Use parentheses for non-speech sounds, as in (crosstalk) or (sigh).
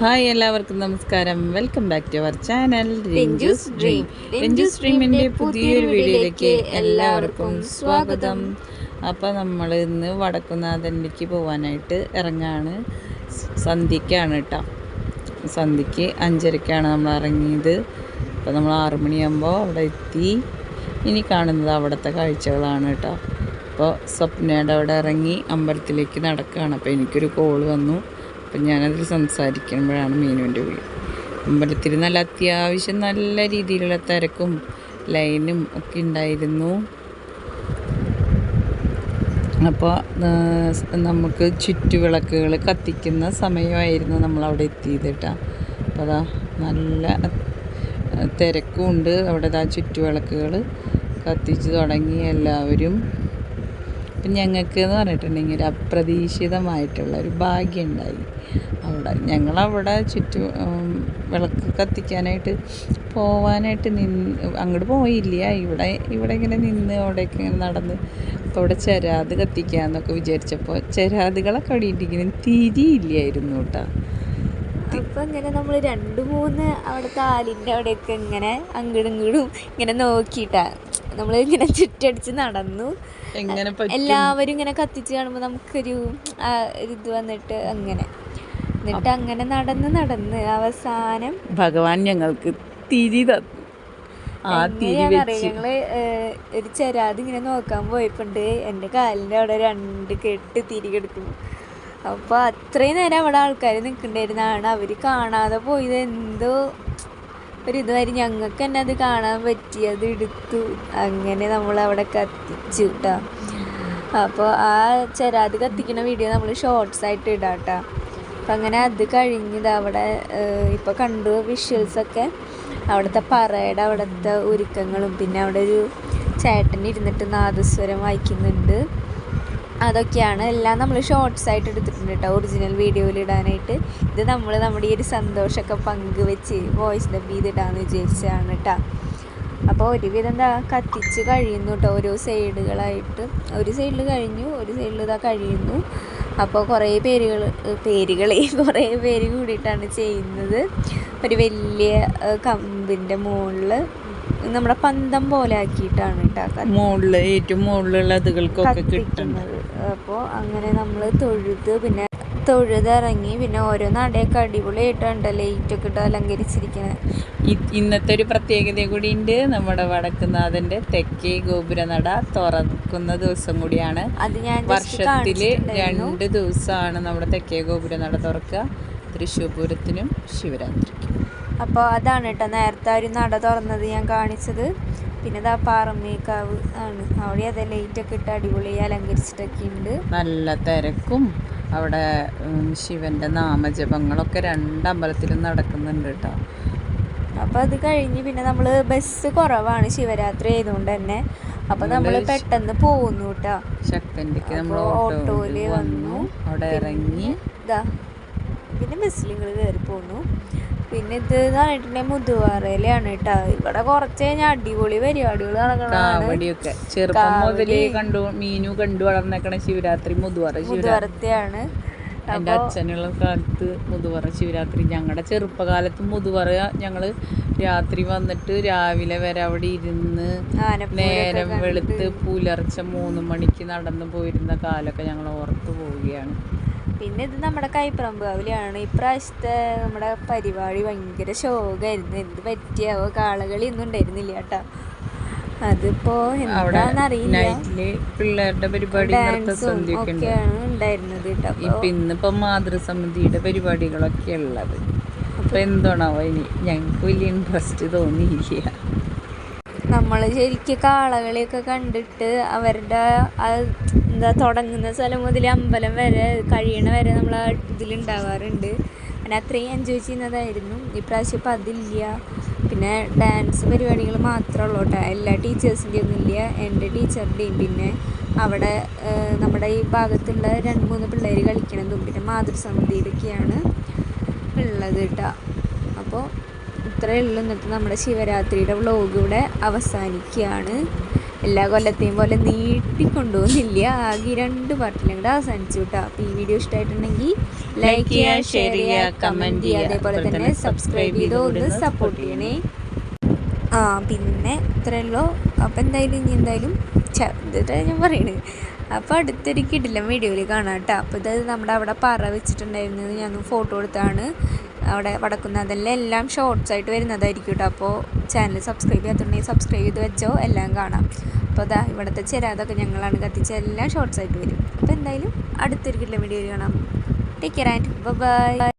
Hi എല്ലാവർക്കും നമസ്കാരം. Welcome back to our channel Ranju's dream. Ranju's ഡ്രീമിന്റെ പുതിയൊരു വീഡിയോയിലേക്ക് എല്ലാവർക്കും സ്വാഗതം. അപ്പോൾ നമ്മൾ ഇന്ന് വടക്കുന്നാഥനിലേക്ക് പോകാനായിട്ട് ഇറങ്ങാണ്. സന്ധ്യക്കാണ് കേട്ടോ സന്ധ്യക്ക് അഞ്ചരക്കാണ് നമ്മൾ ഇറങ്ങിയത്. അപ്പോൾ നമ്മൾ ആറു മണിയാകുമ്പോൾ അവിടെ എത്തി. ഇനി കാണുന്നത് അവിടുത്തെ കാഴ്ചകളാണ് കേട്ടോ അപ്പോൾ സ്വപ്നയുടെ അവിടെ ഇറങ്ങി അമ്പലത്തിലേക്ക് നടക്കുകയാണ് അപ്പോൾ എനിക്കൊരു കോൾ വന്നു. അപ്പം ഞാനതിൽ സംസാരിക്കുമ്പോഴാണ് മീനുവിന്റെ വീട് അമ്പലത്തിൽ നല്ല അത്യാവശ്യം നല്ല രീതിയിലുള്ള തിരക്കും ലൈനും ഒക്കെ ഉണ്ടായിരുന്നു. അപ്പോൾ നമുക്ക് ചുറ്റുവിളക്കുകൾ കത്തിക്കുന്ന സമയമായിരുന്നു നമ്മളവിടെ എത്തിയത് കേട്ടോ. അപ്പോൾ അതാ നല്ല തിരക്കും ഉണ്ട് അവിടെ ആ ചുറ്റുവിളക്കുകൾ കത്തിച്ച് തുടങ്ങി എല്ലാവരും. അപ്പം ഞങ്ങൾക്ക് എന്ന് പറഞ്ഞിട്ടുണ്ടെങ്കിൽ അപ്രതീക്ഷിതമായിട്ടുള്ള ഒരു ഭാഗ്യം ഉണ്ടായി അവിടെ ഞങ്ങളവിടെ ചുറ്റു വിളക്ക് കത്തിക്കാനായിട്ട് പോവാനായിട്ട് നിന്ന് അങ്ങോട്ട് പോയില്ല. ഇവിടെ ഇവിടെ ഇങ്ങനെ നിന്ന് അവിടെയൊക്കെ ഇങ്ങനെ നടന്ന് അപ്പോൾ അവിടെ ചെരാത് കത്തിക്കാന്നൊക്കെ വിചാരിച്ചപ്പോൾ ചെരാതുകളൊക്കെ ഇരിക്കുന്നു തിരിയില്ലായിരുന്നു കേട്ടോ. അപ്പം ഇങ്ങനെ നമ്മൾ രണ്ട് മൂന്ന് അവിടെ കാലിന്റെ അവിടെയൊക്കെ ഇങ്ങനെ അങ്ങടും ഇങ്ങടും ഇങ്ങനെ നോക്കിയിട്ടാ. നമ്മൾ ഇങ്ങനെ ചുറ്റടിച്ച് നടന്നു. എല്ലാവരും ഇങ്ങനെ കത്തിച്ച് കാണുമ്പോൾ നമുക്കൊരു ഇത് വന്നിട്ട് അങ്ങനെ. എന്നിട്ട് അങ്ങനെ നടന്ന് നടന്ന് അവസാനം ഭഗവാൻ ഞങ്ങൾക്ക് തിരി തന്നു. ഞങ്ങൾ ഒരു ചെരാതി ഇങ്ങനെ നോക്കാൻ പോയപ്പോണ്ട് എന്റെ കാലിന്റെ അവിടെ രണ്ട് കെട്ട് തിരി കിടക്കുന്നു അപ്പോൾ അത്രയും നേരം അവിടെ ആൾക്കാർ നിൽക്കണ്ടായിരുന്നാണ്. അവർ കാണാതെ പോയത് എന്തോ ഒരു ഇതുവരെ ഞങ്ങൾക്ക് തന്നെ അത് കാണാൻ പറ്റി അത് എടുത്തു. അങ്ങനെ നമ്മൾ അവിടെ കത്തിച്ചു കേട്ടോ അപ്പോൾ ആ ചെരാത് കത്തിക്കുന്ന വീഡിയോ നമ്മൾ ഷോർട്സ് ആയിട്ട് ഇടാം കേട്ടോ അപ്പം അങ്ങനെ അത് കഴിഞ്ഞത് അവിടെ ഇപ്പോൾ കണ്ടു വിഷ്വൽസൊക്കെ അവിടുത്തെ പറയുടെ അവിടുത്തെ ഒരുക്കങ്ങളും പിന്നെ അവിടെ ഒരു ചേട്ടൻ ഇരുന്നിട്ട് നാദസ്വരം വായിക്കുന്നുണ്ട്. അതൊക്കെയാണ്. എല്ലാം നമ്മൾ ഷോർട്സ് ആയിട്ട് എടുത്തിട്ടുണ്ട് കേട്ടോ ഒറിജിനൽ വീഡിയോയിൽ ഇടാനായിട്ട്. ഇത് നമ്മൾ നമ്മുടെ ഈ ഒരു സന്തോഷമൊക്കെ പങ്കുവെച്ച് വോയിസ് ഡബ് ചെയ്തിടാന്ന് വിചാരിച്ചതാണ് കേട്ടോ അപ്പോൾ ഒരുവിധം എന്താ കത്തിച്ച് കഴിയുന്നു കേട്ടോ ഓരോ സൈഡുകളായിട്ട് ഒരു സൈഡിൽ കഴിഞ്ഞു ഒരു സൈഡിൽ ഇതാ കഴിയുന്നു. അപ്പോൾ കുറേ പേരുകൾ പേരുകളെ (laughs) കുറേ പേര് കൂടിയിട്ടാണ് ചെയ്യുന്നത്. ഒരു വലിയ കമ്പിന്റെ മുകളിൽ നമ്മുടെ പന്തം പോലെ ആക്കിയിട്ടാണ് ഉണ്ടാക്കുന്നത് മുകളിൽ ഏറ്റവും മുകളിലുള്ള അതുകൾക്കൊക്കെ കിട്ടുന്നത്. അപ്പോൾ അങ്ങനെ നമ്മൾ തൊഴുത് പിന്നെ തൊഴുതിറങ്ങി പിന്നെ ഓരോ നടയൊക്കെ അടിപൊളിയായിട്ടുണ്ട് ലൈറ്റൊക്കെ ഇട്ട് അലങ്കരിച്ചിരിക്കുന്നത് ഇന്നത്തെ ഒരു പ്രത്യേകത കൂടി ഉണ്ട് നമ്മുടെ വടക്കുന്നാഥന്റെ തെക്കേ ഗോപുരനട തുറക്കുന്ന ദിവസം കൂടിയാണ്. അത് ഞാൻ വർഷത്തിൽ രണ്ട് ദിവസമാണ് നമ്മുടെ തെക്കേ ഗോപുരനട തുറക്കുക. തൃശ്ശൂർ പൂരത്തിനും ശിവരാത്രിക്കും. അപ്പോൾ അതാണ് കേട്ടോ നേരത്തെ ഒരു നട തുറന്നത് ഞാൻ കാണിച്ചത്. പിന്നെ ഇതാ പാറമേക്കാവ് ആണ്. അവിടെ അതെ ലൈറ്റൊക്കെ ഇട്ട് അടിപൊളി അലങ്കരിച്ചിട്ടൊക്കെ ഉണ്ട്. നല്ല തിരക്കും. അവിടെ ശിവന്റെ ശിവന്റെ നാമജപങ്ങളൊക്കെ രണ്ട് അമ്പലത്തിലും നടക്കുന്നുണ്ട് കേട്ടോ അപ്പോൾ അത് കഴിഞ്ഞ് പിന്നെ നമ്മൾ ബസ് കുറവാണ് ശിവരാത്രി ആയതുകൊണ്ട് തന്നെ. അപ്പോൾ നമ്മൾ നമ്മൾ പെട്ടെന്ന് പോകുന്നു കേട്ടോ ശക്തന്റെക്ക് നമ്മൾ ഓട്ടോയിൽ ഓട്ടോയിൽ വന്നു. അവിടെ ഇറങ്ങി. ഇതാ പിന്നെ ബസ്സിൽ നിങ്ങൾ കയറി പോന്നു. പിന്നെ ഇത് എന്ന് പറഞ്ഞിട്ടുണ്ടെങ്കിൽ മുതുവാറയിലാണ് കേട്ടോ. ഇവിടെ കുറച്ച് കഴിഞ്ഞാൽ അടിപൊളി പരിപാടികൾ നടക്കണതാണ്. കാവടിയൊക്കെ. ചെറുപ്പം മുതലേ കണ്ടു മീനു കണ്ടു വളർന്നേക്കണ ശിവരാത്രി മുതുവറ ശിവരാത്രിയാണ് മുതുവറത്തെയാണ്. എന്റെ അച്ഛനുള്ള കാലത്ത് മുതുവറ ശിവരാത്രി. ഞങ്ങളുടെ ചെറുപ്പകാലത്ത് മുതുവറ ഞങ്ങൾ രാത്രി വന്നിട്ട് രാവിലെ വരെ അവിടെ ഇരുന്ന് നേരം വെളുത്ത് പുലർച്ചെ മൂന്ന് മണിക്ക് നടന്നു പോയിരുന്ന കാലൊക്കെ ഞങ്ങൾ ഓർത്തു പോവുകയാണ്. പിന്നെ ഇത് നമ്മുടെ കൈപ്രമ്പാവിലാണ് ഇപ്രാവശ്യത്തെ നമ്മുടെ പരിപാടി ഭയങ്കര ശോകമായിരുന്നു എന്ത് പറ്റിയാവോ? കാളകളി ഒന്നും ഉണ്ടായിരുന്നില്ല കേട്ടോ. അതിപ്പോ എന്താണെന്നറിയില്ല പിള്ളേരുടെ പരിപാടി ഒക്കെയാണ് ഉണ്ടായിരുന്നത് കേട്ടോ. ഇപ്പൊ ഇന്നിപ്പോ മാതൃസമിതിയുടെ പരിപാടികളൊക്കെ ഉള്ളത്. അപ്പൊ എന്താണാവോ ഇനി ഞങ്ങൾക്ക് വലിയ ഇൻട്രസ്റ്റ് തോന്നിയില്ല. നമ്മൾ ശരിക്കും കാളകളിയൊക്കെ കണ്ടിട്ട് അവരുടെ എന്താ തുടങ്ങുന്ന സ്ഥലം മുതൽ അമ്പലം വരെ കഴിയണ വരെ നമ്മൾ ആ ഇതിലുണ്ടാവാറുണ്ട് അങ്ങനെ അത്രയും എൻജോയ് ചെയ്യുന്നതായിരുന്നു. ഇപ്രാവശ്യം ഇപ്പം അതില്ല. പിന്നെ ഡാൻസ് പരിപാടികൾ മാത്രമേ ഉള്ളൂ കേട്ടോ. എല്ലാ ടീച്ചേഴ്സിന്റെ ഒന്നും ഇല്ല. എന്റെ ടീച്ചറുടെയും പിന്നെ അവിടെ നമ്മുടെ ഈ ഭാഗത്തുള്ള രണ്ട് മൂന്ന് പിള്ളേർ കളിക്കണതും പിന്നെ മാതൃസമിതിയിലൊക്കെയാണ്. ഉള്ളത് കേട്ടോ അപ്പോൾ ഇത്രയേ ഉള്ളൂ എന്നിട്ട് നമ്മുടെ ശിവരാത്രിയുടെ വ്ളോഗ് ഇവിടെ അവസാനിക്കുകയാണ്. എല്ലാ കൊല്ലത്തെയും പോലെ നീട്ടിക്കൊണ്ടുപോകുന്നില്ല. ആകെ രണ്ട് പാട്ടിലും കൂടെ അവസാനിച്ചു കേട്ടോ അപ്പോൾ ഈ വീഡിയോ ഇഷ്ടമായിട്ടുണ്ടെങ്കിൽ ലൈക്ക് ചെയ്യുക ഷെയർ ചെയ്യുക കമന്റ് ചെയ്യുക അതേപോലെ തന്നെ സബ്സ്ക്രൈബ് ചെയ്ത് ഒന്ന് സപ്പോർട്ട് ചെയ്യണേ. ആ പിന്നെ ഇത്രയേ ഉള്ളൂ. അപ്പോൾ എന്തായാലും ഇനി എന്തായാലും ഇതിട്ടാണ് ഞാൻ പറയണത് അപ്പോൾ അടുത്തൊരു കിടിലം വീഡിയോയിൽ കാണാം കേട്ടോ. അപ്പോൾ ഇത് നമ്മുടെ അവിടെ പറ വെച്ചിട്ടുണ്ടായിരുന്നത് ഞാൻ ഫോട്ടോ എടുത്താണ്. അവിടെ വടക്കുന്നതെല്ലാം എല്ലാം ഷോർട്സ് ആയിട്ട് വരുന്നതായിരിക്കും കേട്ടോ. അപ്പോൾ ചാനൽ സബ്സ്ക്രൈബ് ചെയ്യാത്തുണ്ടെങ്കിൽ സബ്സ്ക്രൈബ് ചെയ്ത് വെച്ചോ. എല്ലാം കാണാം. അപ്പോൾ അതാ ഇവിടുത്തെ ചെരാതൊക്കെ ഞങ്ങളാണ് കത്തിച്ച എല്ലാം ഷോർട്സ് ആയിട്ട് വരും. അപ്പോൾ എന്തായാലും അടുത്തൊരു വീഡിയോയിൽ കാണാം. Take care and by